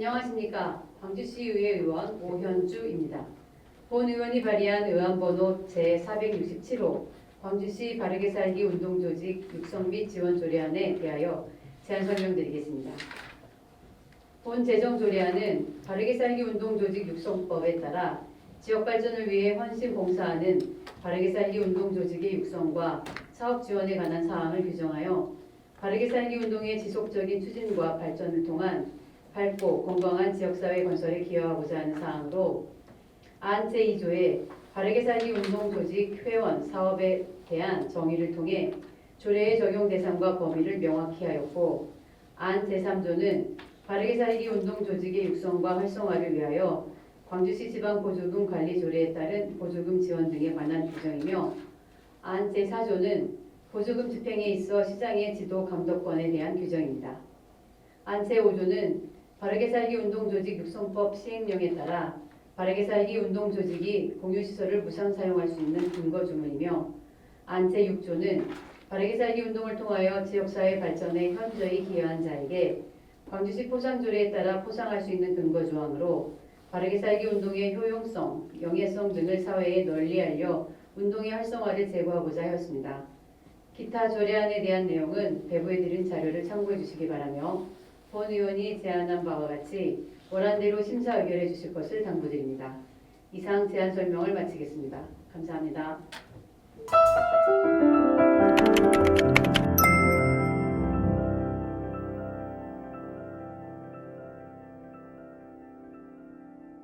안녕하십니까. 광주시의회 의원 오현주입니다. 본 의원이 발의한 의안번호 제467호 광주시 바르게 살기 운동조직 육성 및 지원 조례안에 대하여 제안 설명드리겠습니다. 본 재정 조례안은 바르게 살기 운동조직 육성법에 따라 지역 발전을 위해 헌신 봉사하는 바르게 살기 운동조직의 육성과 사업 지원에 관한 사항을 규정하여 바르게 살기 운동의 지속적인 추진과 발전을 통한 밝고 건강한 지역사회 건설에 기여하고자 하는 사항으로 안 제 2조에 바르게 살기 운동 조직 회원 사업에 대한 정의를 통해 조례의 적용 대상과 범위를 명확히 하였고 안 제3조는 바르게 살기 운동 조직의 육성과 활성화를 위하여 광주시 지방 보조금 관리 조례에 따른 보조금 지원 등에 관한 규정이며 안 제4조는 보조금 집행에 있어 시장의 지도 감독권에 대한 규정입니다. 안 제5조는 바르게 살기 운동조직 육성법 시행령에 따라 바르게 살기 운동조직이 공유시설을 무상 사용할 수 있는 근거 주문이며 안 제6조는 바르게 살기 운동을 통하여 지역사회 발전에 현저히 기여한 자에게 광주시 포상조례에 따라 포상할 수 있는 근거 조항으로 바르게 살기 운동의 효용성, 영예성 등을 사회에 널리 알려 운동의 활성화를 제고하고자 하였습니다. 기타 조례안에 대한 내용은 배부해드린 자료를 참고해 주시기 바라며 본 의원이 제안한 바와 같이 원안대로 심사 의결해 주실 것을 당부드립니다. 이상 제안 설명을 마치겠습니다. 감사합니다.